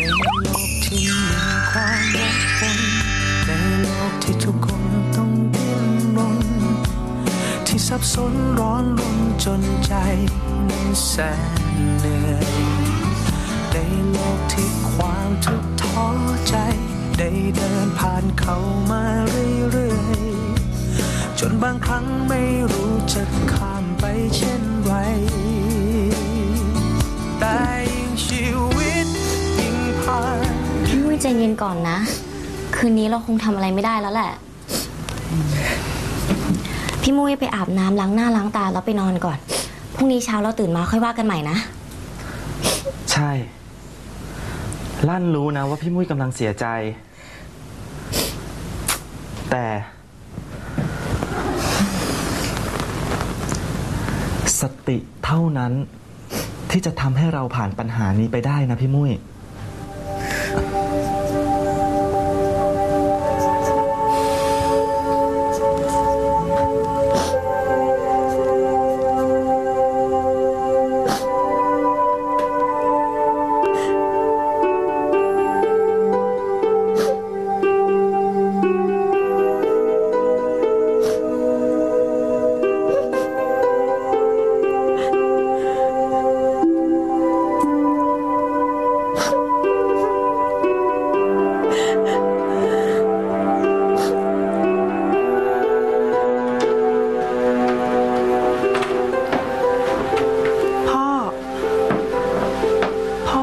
ในโลกที่มีความวกวนในโลกที่ทุกคนต้องดิ้นรน ที่สับสนร้อนรนจนใจนั้นแสนเหนื่อย ในโลกที่ความทุกข์ท้อใจ ได้เดินผ่านเขามาเรื่อยๆจนบ ใจเย็นก่อนนะ คืนนี้เราคงทำอะไรไม่ได้แล้วแหละ พี่มุ้ยไปอาบน้ำล้างหน้าล้างตาแล้วไปนอนก่อน พรุ่งนี้เช้าเราตื่นมาค่อยว่ากันใหม่นะ ใช่ ลั่นรู้นะว่าพี่มุ้ยกำลังเสียใจ แต่ สติเท่านั้นที่จะทำให้เราผ่านปัญหานี้ไปได้นะพี่มุ้ย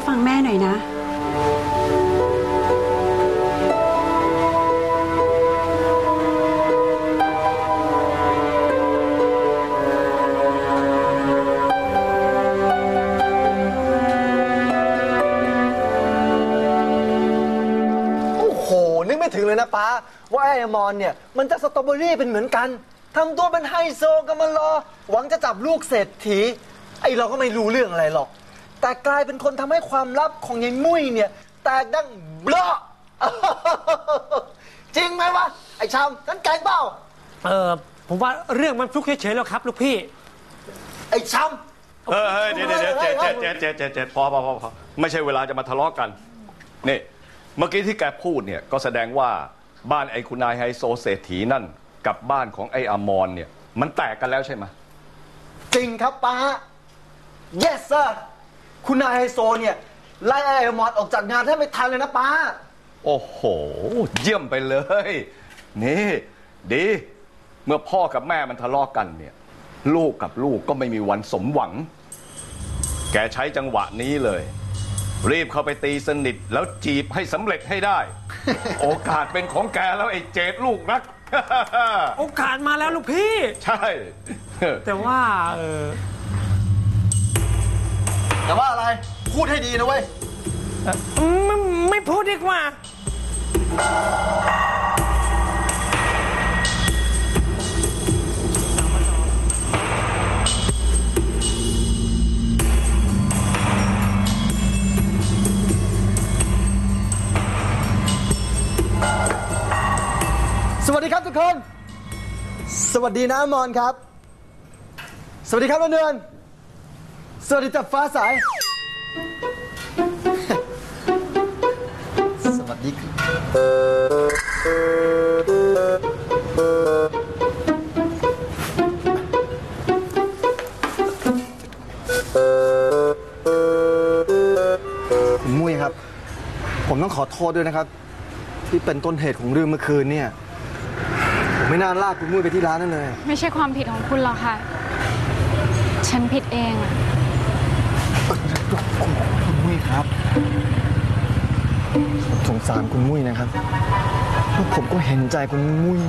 ฟังแม่หน่อยนะ โอ้โห นึกไม่ถึงเลยนะป้า ว่าไอ้อมรเนี่ย มันจะสตรอเบอรี่เป็นเหมือนกันทำตัวเป็นไฮโซกันมารอ หวังจะจับลูกเศรษฐี ไอ้เราก็ไม่รู้เรื่องอะไรหรอก แต่กลายเป็นคนทำให้ความลับของยายมุ้ยเนี่ยแตกดังเบลอ จริงไหมวะ ไอ้ชาวนั้นแกงเปล่า เออผมว่าเรื่องมันฟลุกเฉยๆแล้วครับ ลูกพี่ ไอ้ชาวเออเออเดี๋ยวเดี๋ยวเดี๋ยวเจ๊เจ๊เจ๊เจ๊เจ๊พอพอพอพอไม่ใช่เวลาจะมาทะเลาะกัน นี่ เมื่อกี้ที่แกพูดเนี่ยก็แสดงว่าบ้านไอ้คุณนายไฮโซเศรษฐีนั่น กับบ้านของไอ้อมรเนี่ย มันแตกกันแล้วใช่ไหม จริงครับป้า yes sir คุณนายไฮโซเนี่ยไล่ไอ้อมรออกจากงานแทบไม่ทันเลยนะป้า โอ้โห เยี่ยมไปเลย นี่ ดี เมื่อพ่อกับแม่มันทะเลาะกันเนี่ย ลูกกับลูกก็ไม่มีวันสมหวัง แกใช้จังหวะนี้เลย รีบเข้าไปตีสนิทแล้วจีบให้สำเร็จให้ได้ โอกาสเป็นของแกแล้วไอ้เจดลูกรัก โอกาสมาแล้วลูกพี่ ใช่ แต่ว่าเออ แต่ว่าอะไรพูดให้ดีนะเว้ย ไม่ไม่พูดดีกว่า สวัสดีครับทุกคน สวัสดีนะอมรครับ สวัสดีครับอเนือน สวัสดีจากฟ้าใสสวัสดีครับคุณมุ้ยครับ ผมต้องขอโทษด้วยนะครับ ที่เป็นต้นเหตุของเรื่องเมื่อคืนเนี่ยผมไม่น่าลากคุณมุ้ยไปที่ร้านนั่นเลย ไม่ใช่ความผิดของคุณหรอกค่ะ ฉันผิดเองอะ คุณมุ้ยครับผมสงสารคุณมุ้ยนะครับแล้วผมก็เห็นใจคุณมุ้ย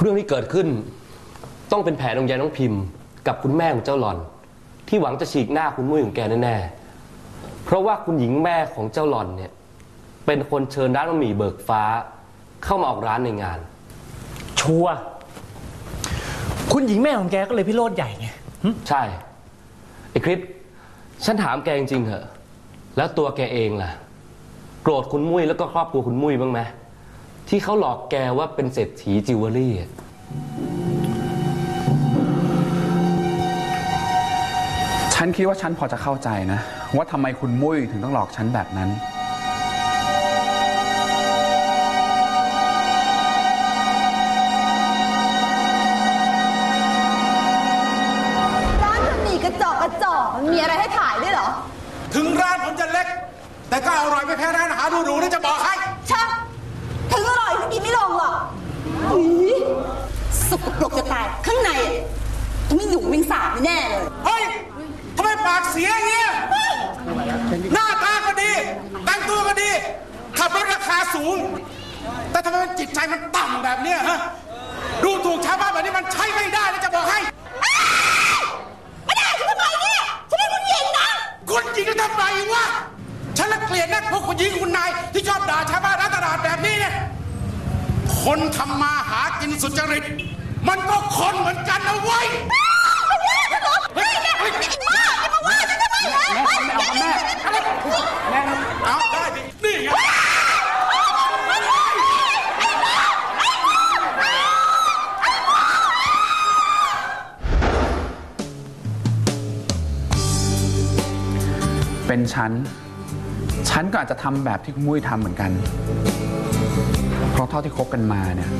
เรื่องที่เกิดขึ้น ต้องเป็นแผนของยายน้องพิมพ์ กับคุณแม่ของเจ้าหลอน ที่หวังจะฉีกหน้าคุณมุ้ยของแกแน่ๆ เพราะว่าคุณหญิงแม่ของเจ้าหลอนเนี่ย เป็นคนเชิญร้านบะหมี่เบิกฟ้า เข้ามาออกร้านในงาน ชัวร์คุณหญิงแม่ของแกก็เลยพิโรธใหญ่ไงใช่ไอ้คริสฉันถามแกจริงๆเหอะ แล้วตัวแกเองล่ะ โกรธคุณมุ้ยแล้วก็ครอบครัวคุณมุ้ยบ้างไหมที่เขาหลอกแกว่าเป็นเศรษฐีจิวเวลรี่อะ ฉันคิดว่าฉันพอจะเข้าใจนะ ว่าทำไมคุณมุ้ยถึงต้องหลอกฉันแบบนั้น ร้านมันมีกระจอกกระจอกมันมีอะไรให้ถ่ายด้วยเหรอ ถึงร้านผมจะเล็ก แต่ก็อร่อยไม่แพ้ร้านอาหารหรูๆนะจะบอกให้ ชักถึงอร่อยฉันกินไม่ลงหรอกอุ๊ยสกปรกจะตาย ข้างในต้องไม่หนูมิงสาบแน่เลย เฮ้ยทำไม ปากเสียอย่างเงี้ย หน้าตาก็ดี แต่งตัวก็ดี ขับรถราคาสูง แต่ทำไมมันจิตใจมันต่ำแบบเนี้ยฮะ ดูถูกชาวบ้านแบบนี้มันใช้ไม่ได้นะจะบอกให้ ไม่ได้ฉันทำไมเนี่ยฉันเป็นผู้หญิงนะคุณหญิงจะทำไมวะ ฉันละเกลียดนักพวกคุณหญิงคุณนายที่ชอบด่าชาวบ้านร้านตลาดแบบนี้เนี่ย คนทำมาหากินสุจริต มันก็คนเหมือนกันนะเว้ย เป็นฉัน ฉันก็อาจจะทำแบบที่คุณมุ้ยทำเหมือนกัน เพราะเท่าที่คบกันมาเนี่ย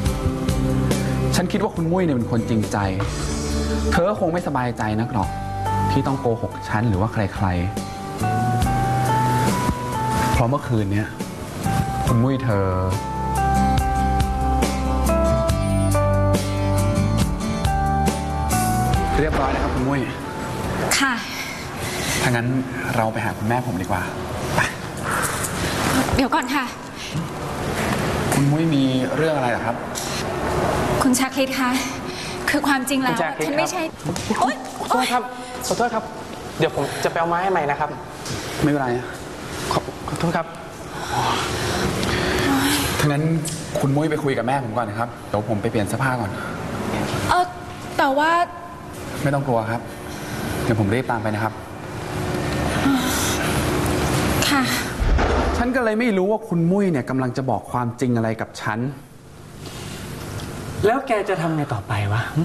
ฉันคิดว่าคุณมุ้ยเนี่ยเป็นคนจริงใจ เธอคงไม่สบายใจนักหรอก ที่ต้องโกหกฉันหรือว่าใครๆ เพราะเมื่อคืนเนี่ยคุณมุ้ยเธอเรียบร้อยนะครับคุณมุ้ย ค่ะ ถ้างั้นเราไปหาคุณแม่ผมดีกว่า เดี๋ยวก่อนค่ะ คุณมุ้ยมีเรื่องอะไรเหรอครับ คุณชาคริตคะ คือความจริงแล้วคุณชาคริตฉันไม่ครับ ใช่โอ๊ยขอโทษครับ ขอโทษครับ เดี๋ยวผมจะไปเอาไม้ให้ใหม่นะครับ ไม่เป็นไรขอขอโทษครับ ถ้างั้นคุณมุ้ยไปคุยกับแม่ผมก่อนนะครับ เดี๋ยวผมไปเปลี่ยนเสื้อผ้าก่อน เออแต่ว่า ไม่ต้องกลัวครับ เดี๋ยวผมรีบตามไปนะครับ ค่ะ ฉันก็เลยไม่รู้ว่าคุณมุ้ยเนี่ยกำลังจะบอกความจริงอะไรกับฉัน แล้วแกจะทำไงต่อไปวะหึ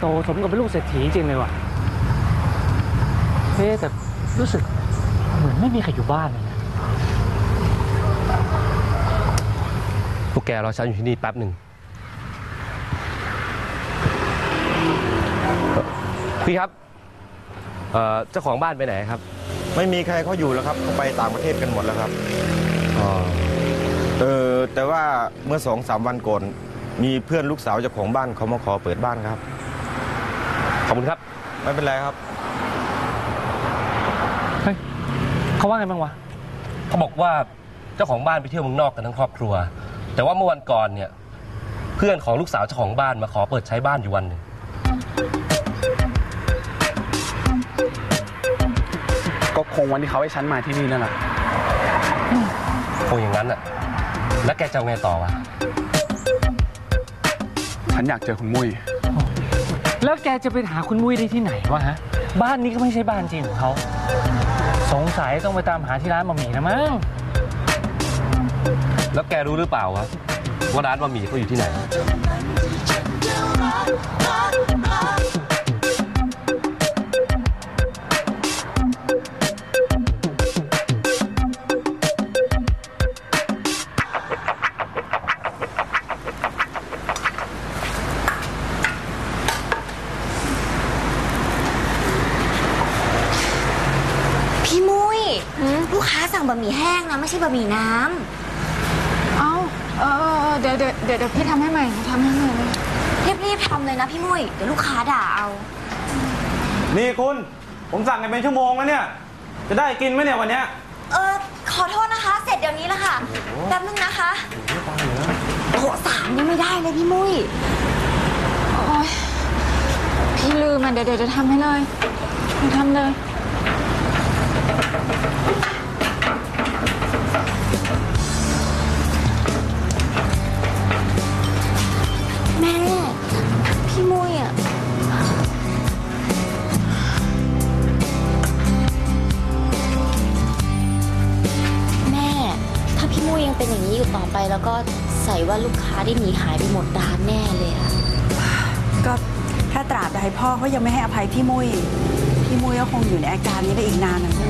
โตสมกับเป็นลูกเศรษฐีจริงเลยว่ะเฮ้แต่รู้สึกเหมือนไม่มีใครอยู่บ้านเลยนะพวกแกรอฉันอยู่ที่นี่แป๊บหนึ่งเอ่อพี่ครับเอ่อเจ้าของบ้านไปไหนครับไม่มีใครเขาอยู่แล้วครับเขาไปต่างประเทศกันหมดแล้วครับอ๋อเออแต่ว่าเมื่อสองสามวันก่อนมีเพื่อนลูกสาวเจ้าของบ้านเขามาขอเปิดบ้านครับ ขอบคุณครับ ไม่เป็นไรครับ เฮ้ยเขาว่าไงบ้างวะ เขาบอกว่าเจ้าของบ้านไปเที่ยวเมืองนอกกันทั้งครอบครัว แต่ว่าเมื่อวันก่อนเนี่ย เพื่อนของลูกสาวเจ้าของบ้านมาขอเปิดใช้บ้านอยู่วันหนึ่งก็คงวันที่เขาให้ฉันมาที่นี่นั่นแหละคงอย่างนั้นอะแล้วแกจะเอาไงต่อวะ ฉันอยากเจอคุณมุ้ย แล้วแกจะไปหาคุณมุ้ยได้ที่ไหนวะฮะ บ้านนี้ก็ไม่ใช่บ้านจริงของเขา สงสัยต้องไปตามหาที่ร้านบะหมี่นะมั้ง แล้วแกรู้หรือเปล่าวะว่าร้านบะหมี่เขาอยู่ที่ไหน สั่งบะหมี่แห้งนะ ไม่ใช่บะหมี่น้ำเอ้าเออเออเออเดี๋ยวเดี๋ยวเดี๋ยวเดี๋ยวพี่ทำให้ใหม่ทำให้ใหม่เลยรีบๆทำเลยนะพี่มุ้ยเดี๋ยวลูกค้าด่าเอา นี่คุณ ผมสั่งกันเป็นชั่วโมงแล้วเนี่ย จะได้กินไหมเนี่ยวันเนี้ยเออขอโทษนะคะ เสร็จเดี๋ยวนี้ละค่ะแป๊บนึงนะคะโต๊ะสามยังไม่ได้เลยพี่มุ้ยโอ๊ยพี่ลืมอะเดี๋ยวเดี๋ยวจะทำให้เลยเดี๋ยวทำเลย ม่พี่มุ้ยอะ แม่ ถ้าพี่มุ้ยยังเป็นอย่างนี้อยู่ต่อไป แล้วก็ใส่ว่าลูกค้าได้หนีหายไปหมดร้านแน่เลยอะก็ถ้าตราบใดพ่อเขายังไม่ให้อภัยพี่มุ้ยพี่มุ้ยก็คงอยู่ในอาการนี้ได้อีกนานนะลูก